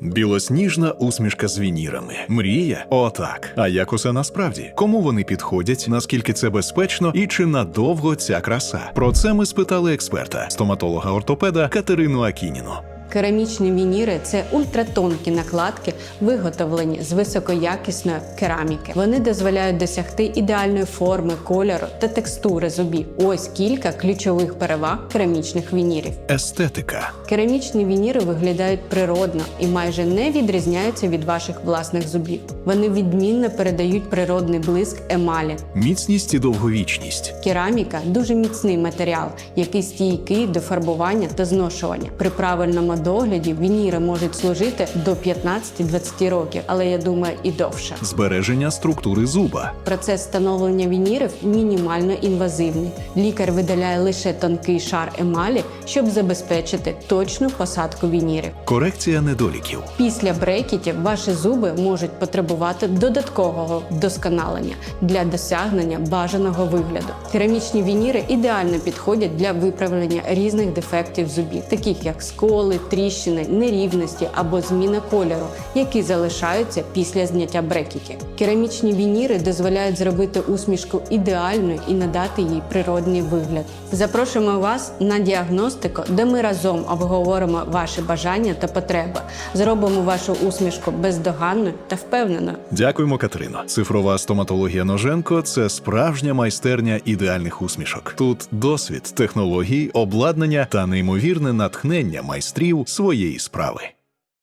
Білосніжна усмішка з вінірами. Мрія? Отак. А як усе насправді? Кому вони підходять? Наскільки це безпечно і чи надовго ця краса? Про це ми спитали експерта, стоматолога-ортопеда Катерину Акініну. Керамічні вініри це ультратонкі накладки, виготовлені з високоякісної кераміки. Вони дозволяють досягти ідеальної форми, кольору та текстури зубів. Ось кілька ключових переваг керамічних вінірів. Естетика. Керамічні вініри виглядають природно і майже не відрізняються від ваших власних зубів. Вони відмінно передають природний блиск емалі. Міцність і довговічність. Кераміка дуже міцний матеріал, який стійкий до фарбування та зношування. При правильному догляді вініри можуть служити до 15-20 років, але я думаю, і довше. Збереження структури зуба. Процес встановлення вінірів мінімально інвазивний. Лікар видаляє лише тонкий шар емалі, щоб забезпечити точну посадку вінірів. Корекція недоліків. Після брекетів ваші зуби можуть потребувати додаткового вдосконалення для досягнення бажаного вигляду. Керамічні вініри ідеально підходять для виправлення різних дефектів зубів, таких як сколи, тріщини, нерівності або зміна кольору, які залишаються після зняття брекетів. Керамічні вініри дозволяють зробити усмішку ідеальною і надати їй природний вигляд. Запрошуємо вас на діагностику, де ми разом обговоримо ваші бажання та потреби, зробимо вашу усмішку бездоганною та впевненою. Дякуємо, Катерино. Цифрова стоматологія Ноженко це справжня майстерня ідеальних усмішок. Тут досвід, технології, обладнання та неймовірне натхнення майстрів своєї справи.